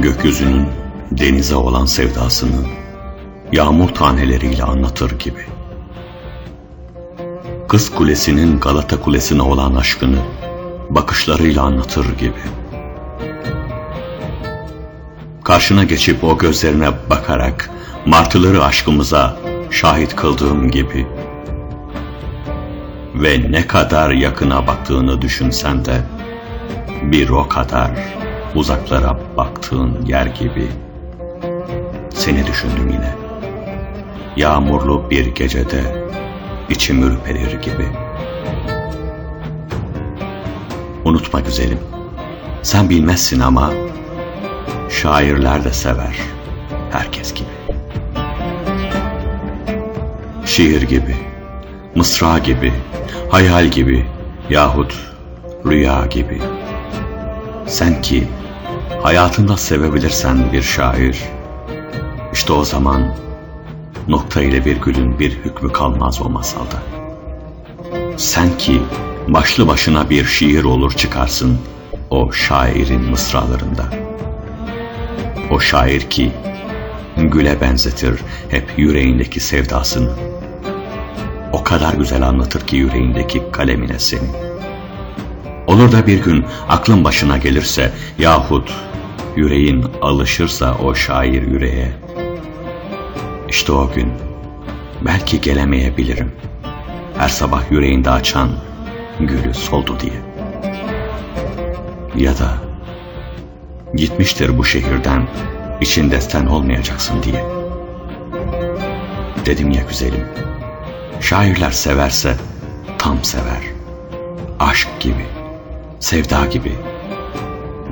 gökyüzünün denize olan sevdasını yağmur taneleriyle anlatır gibi. Kız kulesinin Galata kulesine olan aşkını bakışlarıyla anlatır gibi. Karşına geçip o gözlerine bakarak martıları aşkımıza şahit kıldığım gibi ve ne kadar yakına baktığını düşünsen de bir o kadar uzaklara baktığın yer gibi seni düşündüm yine. Yağmurlu bir gecede içim ürperir gibi. Unutma güzelim, sen bilmezsin ama şairler de sever herkes gibi. Şiir gibi, mısra gibi, hayal gibi yahut rüya gibi. Sen ki hayatında sevebilirsen bir şair, işte o zaman nokta ile virgülün bir hükmü kalmaz o masalda. Sen ki başlı başına bir şiir olur çıkarsın o şairin mısralarında. O şair ki güle benzetir hep yüreğindeki sevdasını. O kadar güzel anlatır ki yüreğindeki kalemine seni. Olur da bir gün aklın başına gelirse yahut yüreğin alışırsa o şair yüreğe. İşte o gün belki gelemeyebilirim. Her sabah yüreğinde açan gülü soldu diye. Ya da gitmiştir bu şehirden içinde sen olmayacaksın diye. Dedim ya güzelim, şairler severse tam sever. Aşk gibi, sevda gibi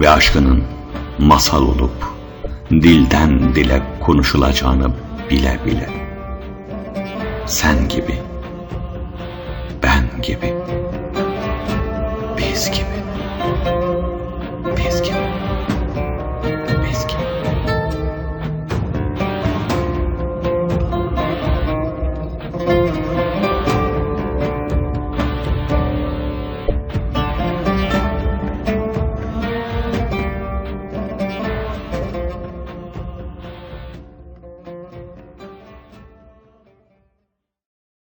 ve aşkının masal olup dilden dile konuşulacağını bile bile. Sen gibi, ben gibi, biz gibi, biz gibi.